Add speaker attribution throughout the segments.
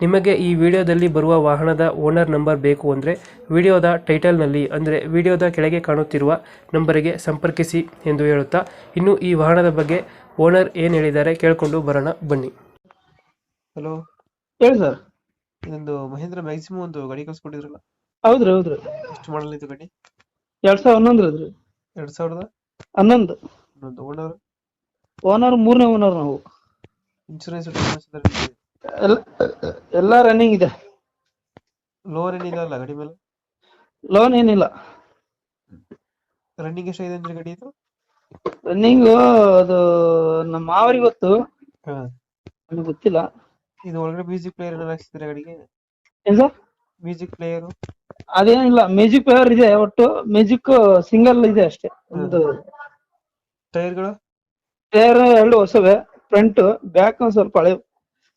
Speaker 1: ನಿಮಗೆ ಈ ವಿಡಿಯೋದಲ್ಲಿ ಬರುವ ವಾಹನದ ಓನರ್ ನಂಬರ್ ಬೇಕು ಅಂದರೆ ವಿಡಿಯೋದ ಟೈಟಲ್ನಲ್ಲಿ ಅಂದರೆ ವಿಡಿಯೋದ ಕೆಳಗೆ ಕಾಣುತ್ತಿರುವ ನಂಬರಿಗೆ ಸಂಪರ್ಕಿಸಿ ಎಂದು ಹೇಳುತ್ತಾ ಇನ್ನು ಈ ವಾಹನದ ಬಗ್ಗೆ ಓನರ್ ಏನು ಹೇಳಿದ್ದಾರೆ ಕೇಳಿಕೊಂಡು ಬರೋಣ ಬನ್ನಿ. ಹಲೋ
Speaker 2: ಹೇಳಿ ಸರ್.
Speaker 1: ಇದೊಂದು ಮಹೇಂದ್ರ ಮ್ಯಾಕ್ಸಿಮಮ್ ಒಂದು ಗಾಡಿ ಕಳ್ಸ್ಕೊಟ್ಟಿದ್ರಲ್ಲ?
Speaker 2: ಹೌದ್ರಿ ಹೌದ್ರಿ.
Speaker 1: ಎಷ್ಟು ಮಾಡಲ್ ಇದು ಗಾಡಿ?
Speaker 2: ಎರಡ್ ಸಾವಿರ ಹನ್ನೊಂದ್ರಿ ಅದ್ರಿ.
Speaker 1: ಎರಡು ಸಾವಿರದ?
Speaker 2: ಹನ್ನೊಂದು.
Speaker 1: ಓನರ್?
Speaker 2: ಓನರ್ ಮೂರನೇ ಓನರ್ ನಾವು.
Speaker 1: ಇನ್ಶೂರೆನ್ಸ್
Speaker 2: ಎಲ್ಲ ಎಲ್ಲ ರನ್ನಿಂಗ್ ಇದೆ.
Speaker 1: ಲೋನ್ ಏನಿಲ್ಲ ಅಲ್ಲ ಗಾಡಿ ಮೇಲೆ?
Speaker 2: ಲೋನ್ ಏನಿಲ್ಲ.
Speaker 1: ರನ್ನಿಂಗ್ ಎಷ್ಟಾಗಿದೆ ಅಂದ್ರೆ ಗಾಡಿ ಇದು?
Speaker 2: ರನ್ನಿಂಗ್ ಅದು ನಮ್ಮ ಮಾವರಿಗೆ ಗೊತ್ತು. ನನಗೆ ಗೊತ್ತಿಲ್ಲ.
Speaker 1: ಇದು ಒಳಗಡೆ ಮ್ಯೂಸಿಕ್ ಪ್ಲೇಯರ್ ಎಲ್ಲ ಹಾಕ್ಸಿದ್ರೆ ಗಾಡಿಗೆ?
Speaker 2: ಏನ್ ಸರ್?
Speaker 1: ಮ್ಯೂಸಿಕ್ ಪ್ಲೇಯರು
Speaker 2: ಅದೇನಿಲ್ಲ ಮ್ಯೂಸಿಕ್ ಪ್ಲೇಯರ್ ಇದೆ ಒಟ್ಟು. ಮ್ಯೂಸಿಕ್ ಸಿಂಗಲ್ ಇದೆ ಅಷ್ಟೇ. ಒಂದು
Speaker 1: ಟೈರ್ಗಳು
Speaker 2: ಟೈರ್ ಎರಡು ಹೊಸವೆ. ಫ್ರಂಟ್ ಬ್ಯಾಕ್ ಒಂದ್ ಸ್ವಲ್ಪ ಹಳೆ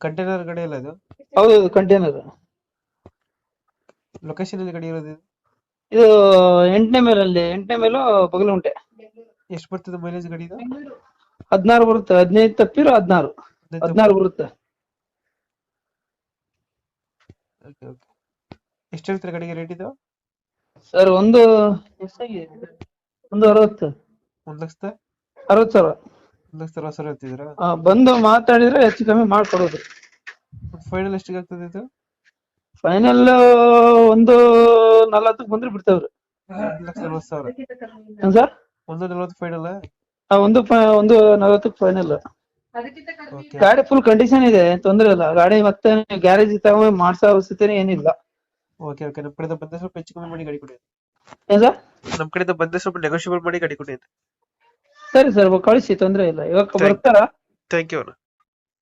Speaker 1: ಕಂಟೈನರ್ ಗಡಿ ಅಲ್ಲ ಇದು?
Speaker 2: ಹೌದು ಕಂಟೈನರ್
Speaker 1: ಲೊಕೇಶನ್ ಅಲ್ಲಿ ಗಡಿ ಇರೋದು ಇದು?
Speaker 2: ಇದು ಎಂಟನೇ ಮೇಲಲ್ಲಿ ಎಂಟನೇ ಮೇಲು ಬಗಲುಂಟೆ
Speaker 1: ಎಷ್ಟು ಬರ್ತದೆ ಮೈಲೇಜ್ ಗಾಡಿ ಇದು?
Speaker 2: ಹದಿನಾರು ಬರುತ್ತೆ ಹದಿನೈದು ತಪ್ಪಿರೋ ಹದಿನಾರು. ಹದಿನಾರು ಬರುತ್ತೆ.
Speaker 1: ಓಕೆ ಓಕೆ ಎಷ್ಟು ಹೇಳ್ತಾರೆ ಗಾಡಿಗೆ ರೇಟ್ ಇದು?
Speaker 2: ಸರ್ ಒಂದು ಎಷ್ಟಾಗಿದೆ ಒಂದು ಅರವತ್ತು.
Speaker 1: ಒಂದ್ ಲಕ್ಷದ?
Speaker 2: ಅರವತ್ತು ಸಾವಿರ.
Speaker 1: ಹೇಳ್ತಿದ್ದೀರಾ
Speaker 2: ಆ, ಬಂದು ಮಾತಾಡಿದ್ರೆ ಹೆಚ್ಚು ಕಮ್ಮಿ ಮಾಡ್ಕೊಡೋದು.
Speaker 1: ಫೈನಲ್ ಎಷ್ಟಿಗೆ ಆಗ್ತದೆ ಇದು?
Speaker 2: ಫೈನಲ್ ಒಂದು ನಲವತ್ತಕ್ಕೆ ಬಂದ್ರೆ ಬಿಡ್ತಾವ್ರಿ.
Speaker 1: ಒಂದ್ ಲಕ್ಷ ನಲ್ವತ್ತು ಸಾವಿರ.
Speaker 2: ಏನ್ ಸರ್?
Speaker 1: ಒಂದು ನಲ್ವತ್ತು ಫೈನಲ್
Speaker 2: ಆ, ಒಂದು ಒಂದು ನಲವತ್ತಕ್ಕೆ ಫೈನಲ್
Speaker 1: ಓಕೆ
Speaker 2: ಗಾಡಿ ಫುಲ್ ಕಂಡೀಷನ್ ಇದೆ ತೊಂದ್ರೆ ಇಲ್ಲ. ಗಾಡಿ ಮತ್ತೆ ಗ್ಯಾರೇಜ್ ತಗೊಂಡ್ ಮಾಡ್ಸೋ ಅವಶ್ಯಕತೆ ಏನಿಲ್ಲ.
Speaker 1: ಓಕೆ ಓಕೆ ನಮ್ಮ ಕಡೆಯಿಂದ ಬಂದ್ರೆ ಸ್ವಲ್ಪ ಹೆಚ್ಚು ಕಮ್ಮಿ ಮಾಡಿ ಗಾಡಿ ಕೊಡಿ.
Speaker 2: ಏನ್ ಸರ್?
Speaker 1: ನಮ್ಮ ಕಡೆಯಿಂದ ಬಂದ ಸ್ವಲ್ಪ ನೆಗೋಷಿಯಬಲ್ ಮಾಡಿ ಗಾಡಿ ಕೊಡಿ
Speaker 2: ಸರಿ ಸರ್ ಕಳಿಸಿ ತೊಂದ್ರೆ ಇಲ್ಲ. ಇವಾಗ ಬರ್ತಾರಾ?
Speaker 1: Thank you